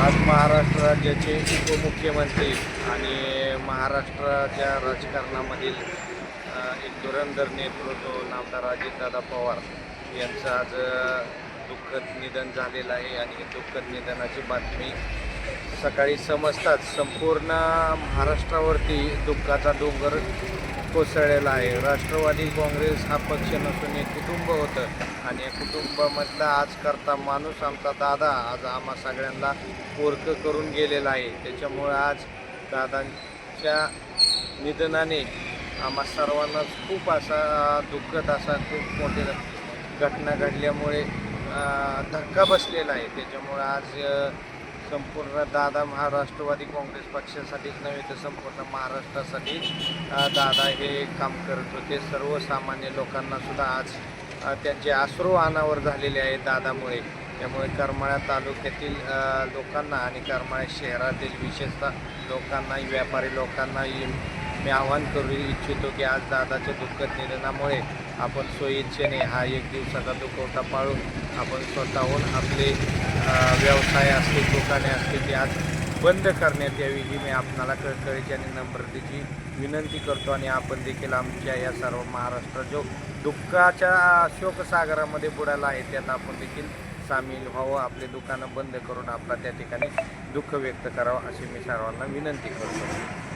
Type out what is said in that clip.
आज महाराष्ट्र राज्याचे उपमुख्यमंत्री आणि महाराष्ट्राच्या राजकारणामधील एक धुरंधर नेतृत्व नामदार अजितदादा पवार. यांचं आज दुःखद निधन झालेलं आहे आणि दुःखद निधनाची बातमी सकाळी समजताच संपूर्ण महाराष्ट्रावरती दुःखाचा डोंगर कोसळलेला आहे. राष्ट्रवादी काँग्रेस हा पक्ष नसून एक कुटुंब होतं आणि या कुटुंबामधला आज करता माणूस आमचा दादा आज आम्हा सगळ्यांना पोरकं करून गेलेला आहे. त्याच्यामुळं आज दादांच्या निधनाने आम्हा सर्वांनाच खूप असा दुःखद असा खूप मोठी घटना घडल्यामुळे धक्का बसलेला आहे. त्याच्यामुळं आज संपूर्ण दादा महाराष्ट्रवादी काँग्रेस पक्षासाठीच नव्हे तर संपूर्ण महाराष्ट्रासाठी दादा हे काम करत होते. सर्वसामान्य लोकांना सुद्धा आज त्यांचे आश्रू अनावर झालेले आहेत दादामुळे. त्यामुळे करमाळा तालुक्यातील लोकांना आणि करमाळा शहरातील विशेषतः लोकांना व्यापारी लोकांनाही मी आवाहन करू इच्छितो की आज दादाच्या दुःखद निधनामुळे आपण स्वइच्छेने हा एक दिवसाचा दुखवटा पाळून आपण स्वतःहून आपले व्यवसाय असतील दुकाने असतील ती आज बंद करण्यात यावी ही मी आपणाला कळकळीची आणि नम्रतेची विनंती करतो आणि आपण देखील आमच्या या सर्व महाराष्ट्र जो दुःखाच्या शोकसागरामध्ये बुडाला आहे त्यात आपण देखील सामील व्हावं आपले दुकानं बंद करून आपला त्या ठिकाणी दुःख व्यक्त करावं अशी मी सर्वांना विनंती करतो.